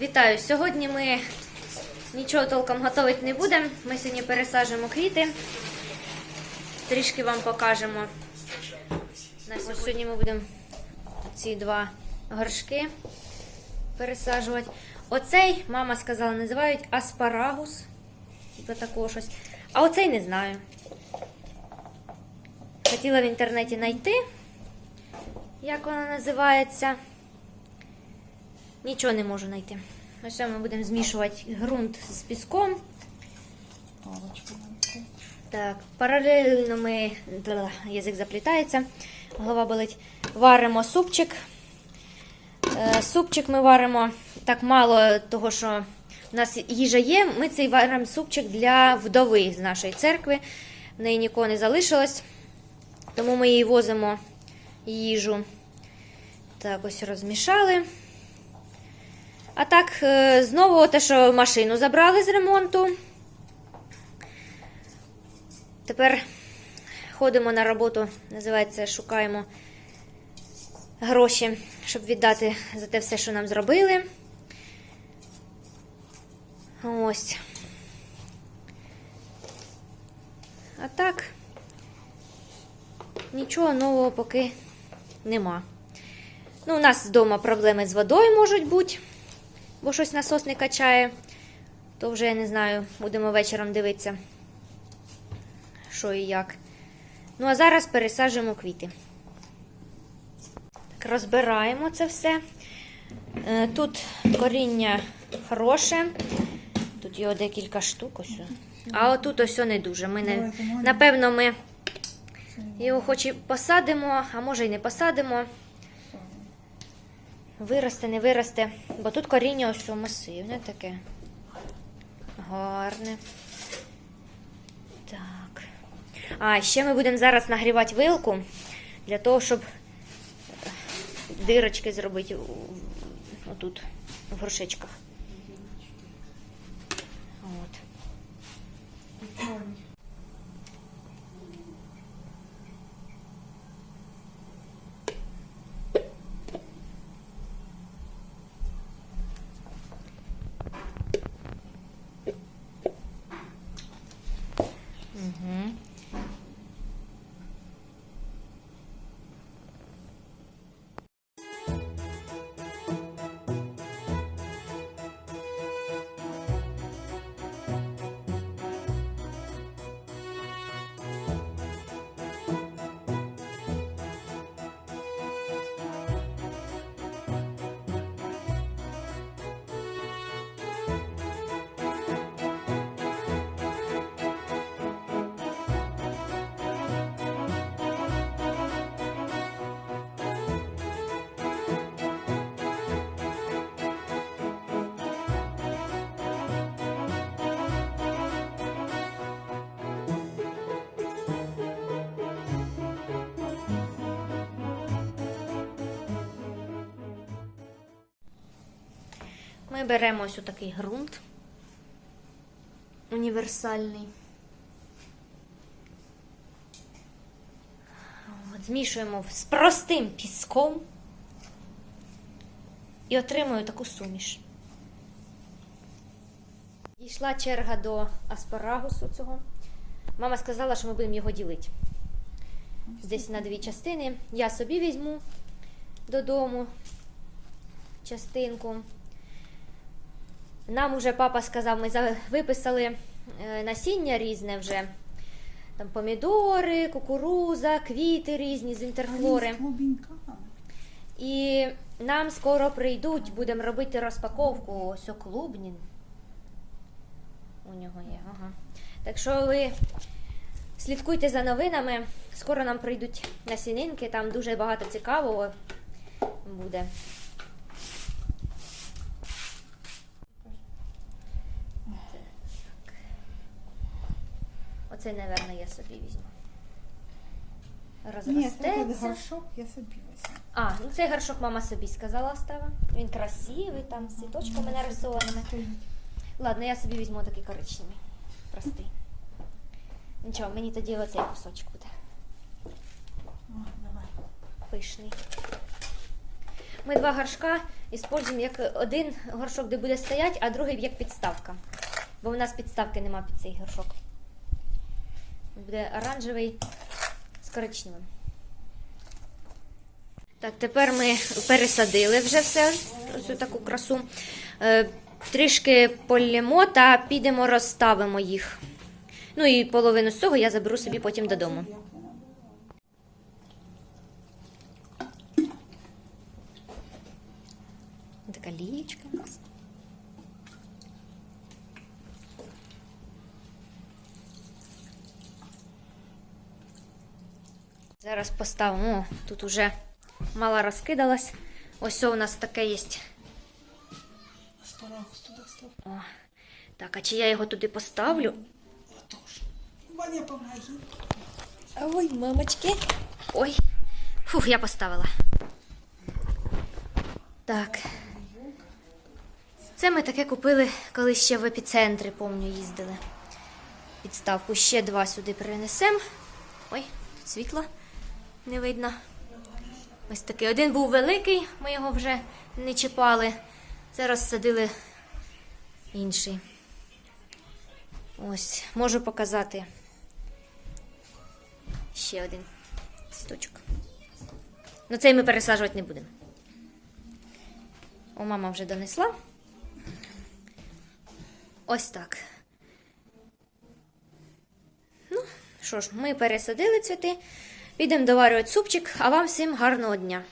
Вітаю! Сьогодні ми нічого толком готувати не будемо. Ми сьогодні пересаджуємо квіти. Трішки вам покажемо. На сьогодні. ми будемо ці два горшки пересаджувати. Оцей, мама сказала, називають аспарагус. Типу такого щось. А оцей не знаю. Хотіла в інтернеті знайти, як вона називається. Нічого не можу знайти. Ось ми будемо змішувати ґрунт з піском. Так, паралельно ми язик заплітається, голова болить. Варимо супчик. Е, Супчик ми варимо так мало, того що в нас їжа є. Ми цей варимо супчик для вдови з нашої церкви. В неї нікого не залишилось. Тому ми їй возимо їжу. Так, ось розмішали. А так, е, знову те, що машину забрали з ремонту. Тепер ходимо на роботу, називається, шукаємо гроші, щоб віддати за те все, що нам зробили. Ось. А так, нічого нового поки нема. Ну, у нас вдома проблеми з водою можуть бути, бо щось насос не качає. То вже я не знаю, будемо вечором дивитися що і як. Ну, а зараз пересаджуємо квіти. Так, розбираємо це все. Е, Тут коріння хороше. Тут його декілька штук. Ось. А отут ось не дуже. Ми не... Напевно, ми його хоч і посадимо, а може і не посадимо. Виросте, не виросте. Бо тут коріння ось масивне таке. Гарне. Так. А, ще ми будемо зараз нагрівати вилку для того, щоб е, дирочки зробити отут, в горшечках. От. Ми беремо ось такий ґрунт універсальний. От, змішуємо з простим піском і отримую таку суміш. Дійшла черга до аспарагусу цього. Мама сказала, що ми будемо його ділити. Десь на дві частини. Я собі візьму додому частинку. Нам уже папа сказав, ми виписали е, насіння різне вже. Там помідори, кукуруза, квіти різні з інтерфлори. І нам скоро прийдуть, будемо робити розпаковку. Ось клубнін. У нього є. Ага. Так що ви слідкуйте за новинами. Скоро нам прийдуть насінинки, там дуже багато цікавого буде. Оце, напевно, я собі візьму. Ні, Розростеться. горшок я собі візьму. А, ну цей горшок мама собі сказала остава. Він красивий, там з цвіточками нарисованими. Ладно, я собі візьму такий коричневий. Простий. Нічого, мені тоді оцей кусочок буде пишний. ми два горшка використовуємо як один горшок, де буде стояти, а другий як підставка. Бо в нас підставки нема під цей горшок. Буде оранжевий з коричневим. Так, тепер ми пересадили вже все, ось таку красу. Е, трішки полємо та підемо розставимо їх. Ну і половину з цього я заберу собі потім додому. Така лієчка у нас. Зараз поставимо. О, тут уже мало розкидалась. Ось у нас таке є. О, так, а чи я його туди поставлю? Отож. Ваня, помоги. Ой, мамочки. Ой. Фух, я поставила. Так. Це ми таке купили, коли ще в епіцентрі, помню, їздили. Підставку ще два сюди перенесемо. Ой, тут світло не видно. Ось такий. Один був великий, ми його вже не чіпали. Це розсадили інший. Ось, можу показати. Ще один цвіточок. Ну, цей ми пересаджувати не будемо. О, мама вже донесла. Ось так. Ну, що ж, ми пересадили цвіти. Підемо доварювати супчик, а вам всім гарного дня.